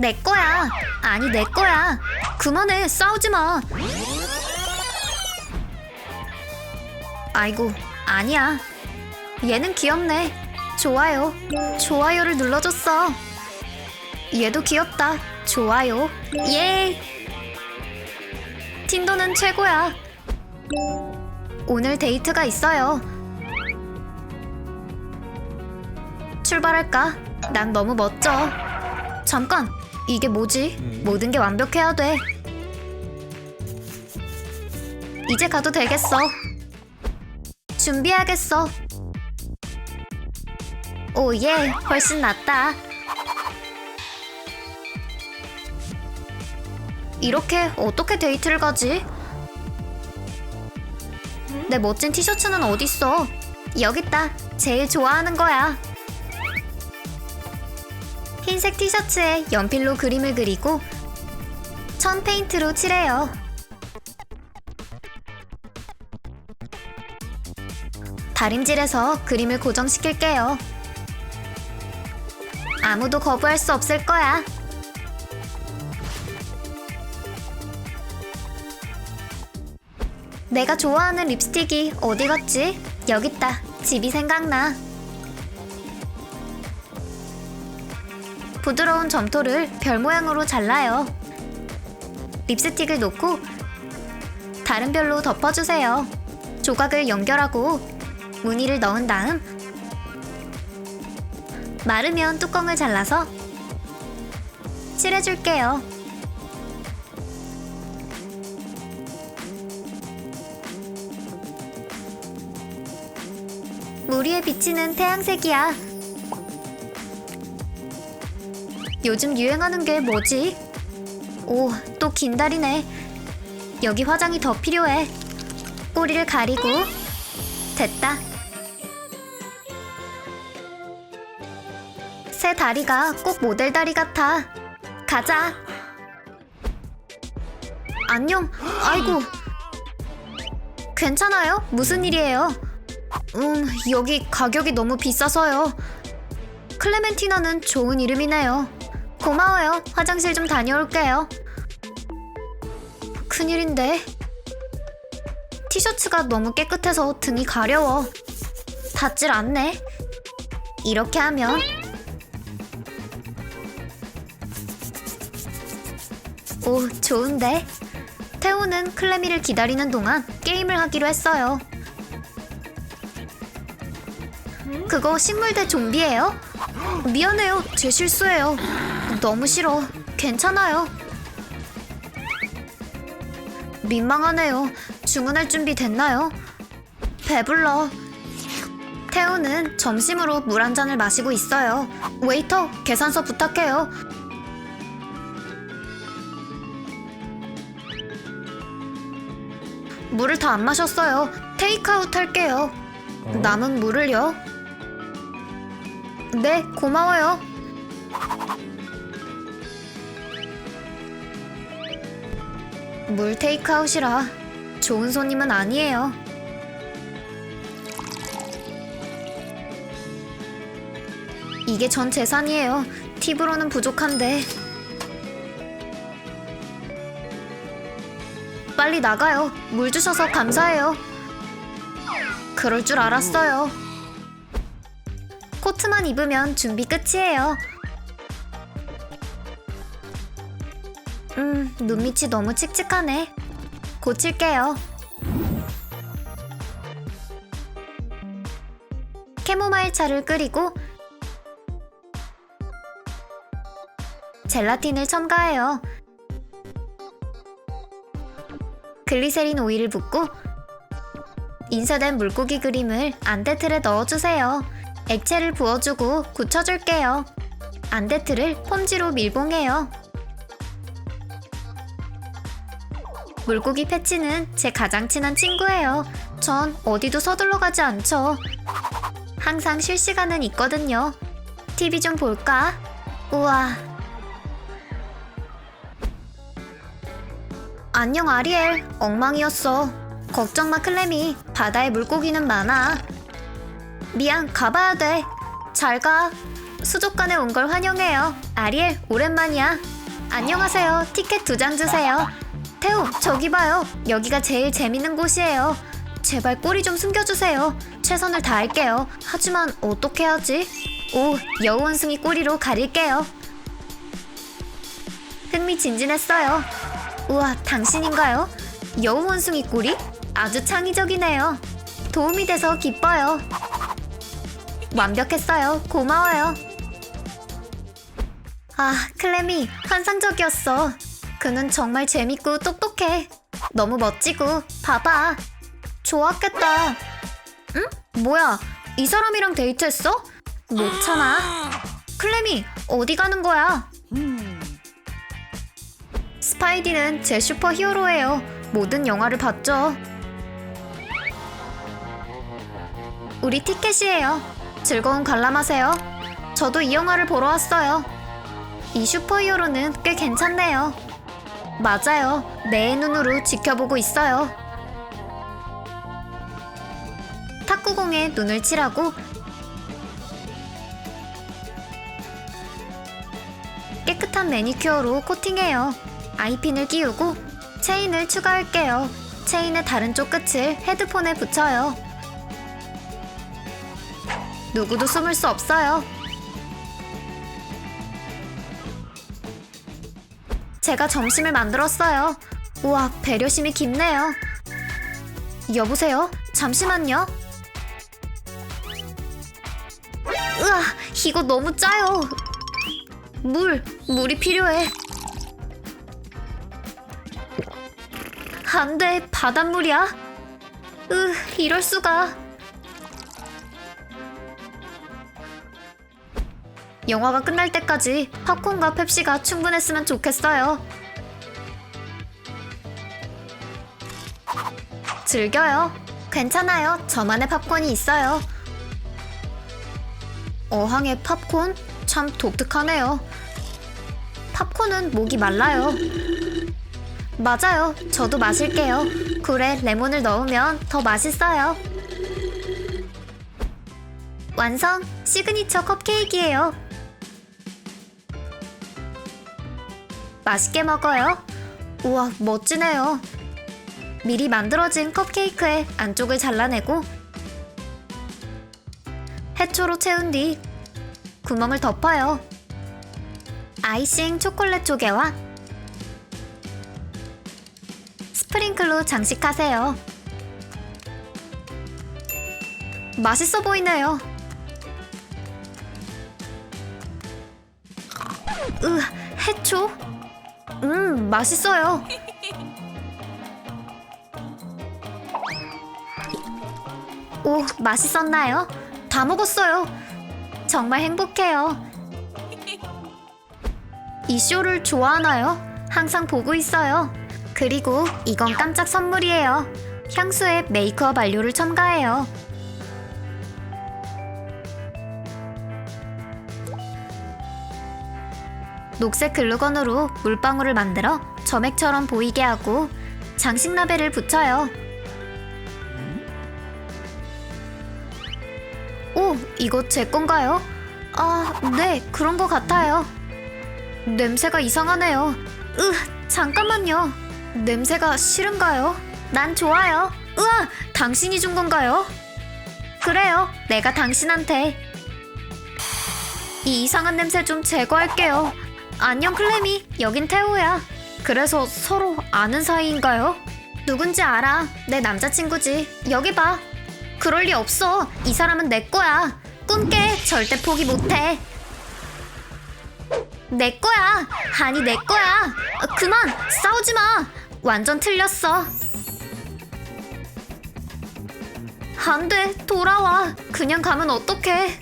내 거야. 아니, 내 거야. 그만해, 싸우지 마. 아이고, 아니야. 얘는 귀엽네. 좋아요. 좋아요를 눌러줬어. 얘도 귀엽다. 좋아요. 예. 틴도는 최고야. 오늘 데이트가 있어요. 출발할까? 난 너무 멋져. 잠깐, 이게 뭐지? 모든 게 완벽해야 돼. 이제 가도 되겠어. 준비하겠어. 오, 예, 훨씬 낫다. 이렇게 어떻게 데이트를 가지? 내 멋진 티셔츠는 어딨어? 여기 있다. 제일 좋아하는 거야. 흰색 티셔츠에 연필로 그림을 그리고 천 페인트로 칠해요. 다림질해서 그림을 고정시킬게요. 아무도 거부할 수 없을 거야. 내가 좋아하는 립스틱이 어디 갔지? 여기 있다. 집이 생각나. 부드러운 점토를 별 모양으로 잘라요. 립스틱을 놓고 다른 별로 덮어주세요. 조각을 연결하고 무늬를 넣은 다음 마르면 뚜껑을 잘라서 칠해줄게요. 물 위에 비치는 태양색이야. 요즘 유행하는 게 뭐지? 오, 또 긴 다리네. 여기 화장이 더 필요해. 꼬리를 가리고 됐다. 새 다리가 꼭 모델 다리 같아. 가자. 안녕. 아이고. 괜찮아요? 무슨 일이에요? 음, 여기 가격이 너무 비싸서요. 클레멘티나는 좋은 이름이네요. 고마워요. 화장실 좀 다녀올게요. 큰일인데. 티셔츠가 너무 깨끗해서 등이 가려워. 닿질 않네. 이렇게 하면 오, 좋은데. 태우는 클레미를 기다리는 동안 게임을 하기로 했어요. 그거 식물 대 좀비예요? 미안해요. 제 실수예요. 너무 싫어. 괜찮아요. 민망하네요. 주문할 준비 됐나요? 배불러. 태우는 점심으로 물 한 잔을 마시고 있어요. 웨이터, 계산서 부탁해요. 물을 다 안 마셨어요. 테이크아웃 할게요. 남은 물을요. 네, 고마워요. 물 테이크아웃이라 좋은 손님은 아니에요. 이게 전 재산이에요. 팁으로는 부족한데. 빨리 나가요. 물 주셔서 감사해요. 그럴 줄 알았어요. 코트만 입으면 준비 끝이에요. 음, 눈밑이 너무 칙칙하네. 고칠게요. 캐모마일 차를 끓이고 젤라틴을 첨가해요. 글리세린 오일을 붓고 인쇄된 물고기 그림을 안데틀에 넣어주세요. 액체를 부어주고 굳혀줄게요. 안데틀을 폼지로 밀봉해요. 물고기 패치는 제 가장 친한 친구예요. 전 어디도 서둘러 가지 않죠. 항상 실시간은 있거든요. TV 좀 볼까? 우와. 안녕 아리엘. 엉망이었어. 걱정 마 클레미. 바다에 물고기는 많아. 미안 가봐야 돼. 잘 가. 수족관에 온 걸 환영해요. 아리엘, 오랜만이야. 안녕하세요. 티켓 두 장 주세요. 태우, 저기 봐요. 여기가 제일 재밌는 곳이에요. 제발 꼬리 좀 숨겨주세요. 최선을 다할게요. 하지만 어떻게 하지? 오, 여우 원숭이 꼬리로 가릴게요. 흥미진진했어요. 우와, 당신인가요? 여우 원숭이 꼬리? 아주 창의적이네요. 도움이 돼서 기뻐요. 완벽했어요. 고마워요. 아, 클레미 환상적이었어. 그는 정말 재밌고 똑똑해. 너무 멋지고 봐봐. 좋았겠다. 응? 뭐야? 이 사람이랑 데이트했어? 못 참아. 클레미 어디 가는 거야? 스파이디는 제 슈퍼 히어로예요. 모든 영화를 봤죠. 우리 티켓이에요. 즐거운 관람하세요. 저도 이 영화를 보러 왔어요. 이 슈퍼히어로는 꽤 괜찮네요. 맞아요. 내 눈으로 지켜보고 있어요. 탁구공에 눈을 칠하고 깨끗한 매니큐어로 코팅해요. 아이핀을 끼우고 체인을 추가할게요. 체인의 다른 쪽 끝을 헤드폰에 붙여요. 누구도 숨을 수 없어요. 제가 점심을 만들었어요. 우와, 배려심이 깊네요. 여보세요? 잠시만요. 으아, 이거 너무 짜요. 물, 물이 필요해. 안 돼, 바닷물이야. 으, 이럴 수가. 영화가 끝날 때까지 팝콘과 펩시가 충분했으면 좋겠어요. 즐겨요. 괜찮아요. 저만의 팝콘이 있어요. 어항의 팝콘? 참 독특하네요. 팝콘은 목이 말라요. 맞아요. 저도 마실게요. 굴에 레몬을 넣으면 더 맛있어요. 완성! 시그니처 컵케이크예요. 맛있게 먹어요. 우와, 멋지네요. 미리 만들어진 컵케이크의 안쪽을 잘라내고 해초로 채운 뒤 구멍을 덮어요. 아이싱 초콜릿 조개와 스프링클로 장식하세요. 맛있어 보이네요. 으, 해초? 음, 맛있어요. 오, 맛있었나요? 다 먹었어요. 정말 행복해요. 이 쇼를 좋아하나요? 항상 보고 있어요. 그리고 이건 깜짝 선물이에요. 향수에 메이크업 완료를 첨가해요. 녹색 글루건으로 물방울을 만들어 점액처럼 보이게 하고 장식 라벨을 붙여요. 오, 이거 제 건가요? 아, 네, 그런 것 같아요. 냄새가 이상하네요. 으, 잠깐만요. 냄새가 싫은가요? 난 좋아요. 으아, 당신이 준 건가요? 그래요, 내가 당신한테. 이 이상한 냄새 좀 제거할게요. 안녕 클레미, 여긴 태우야. 그래서 서로 아는 사이인가요? 누군지 알아. 내 남자친구지. 여기 봐. 그럴 리 없어. 이 사람은 내 거야. 꿈깨. 절대 포기 못해. 내 거야. 아니 내 거야. 아, 그만 싸우지 마. 완전 틀렸어. 안 돼. 돌아와. 그냥 가면 어떡해.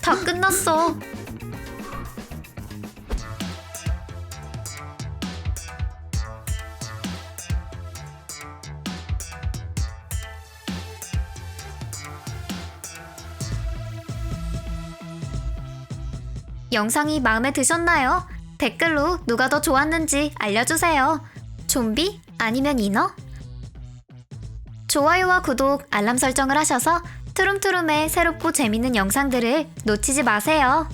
다 끝났어. 영상이 마음에 드셨나요? 댓글로 누가 더 좋았는지 알려주세요. 좀비? 아니면 인어? 좋아요와 구독, 알람 설정을 하셔서 트룸트룸의 새롭고 재밌는 영상들을 놓치지 마세요.